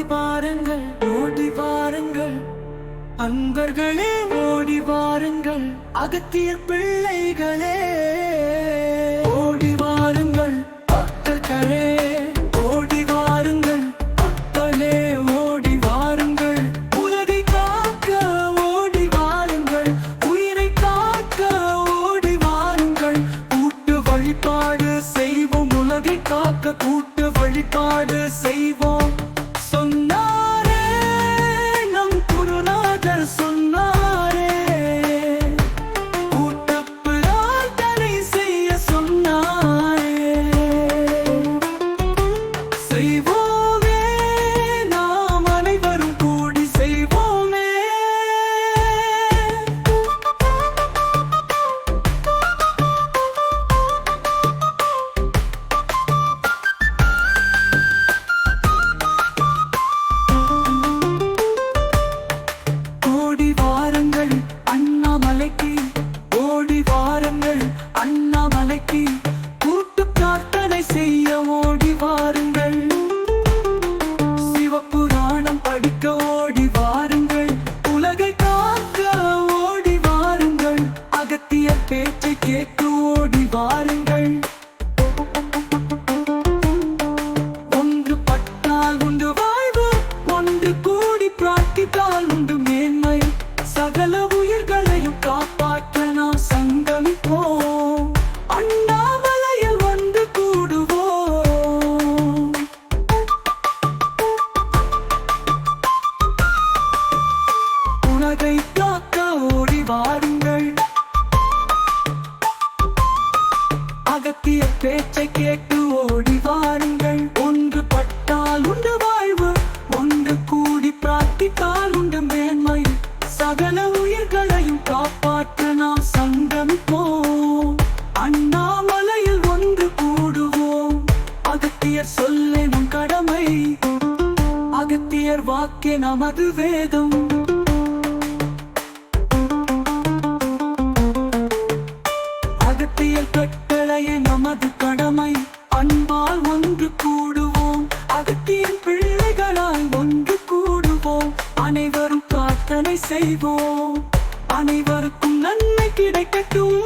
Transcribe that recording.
ஓடி பாருங்கள் ஓடி பாருங்கள். அன்பர்களே ஓடி பாருங்கள். அகத்திய பிள்ளைகளே ஓடி வாருங்கள். பக்தர்களே ஓடி வாருங்கள். பக்தர்களே ஓடி வாருங்கள். உலகை காக்க ஓடி வாருங்கள். உயிரை காக்க ஓடி வாருங்கள். கூட்டு வழிபாடு செய்வோம். உலகை காக்க கூட்டு வழிபாடு செய்வோம். செய்ய ஓடி வாருங்கள். சிவபுராணம் படிக்க ஓடி வாருங்கள். உலகை காக்க ஓடி வாருங்கள். அகத்திய பேச்சை கேட்டு ஓடி வாருங்கள். அகத்திய பேச்சை கேட்டு ஓடி வாருங்கள். ஒன்று பட்டால் உண்டு வாழ்வு ஒன்று கூடி பிரார்த்தித்தால் உண்டு மேன்மை. சகல உயிர்களையும் காப்பாற்ற நாம் சங்கமிப்போம். அண்ணாமலையில் ஒன்று கூடுவோம். அகத்தியர் சொல்லே நம் கடமை. அகத்தியர் வாக்கே நமது வேதம். நமது கடமை. அன்பால் ஒன்று கூடுவோம். அகத்தியின் பிள்ளைகளால் ஒன்று கூடுவோம். அனைவரும் பிரார்த்தனை செய்வோம். அனைவருக்கும் நன்மை கிடைக்கட்டும்.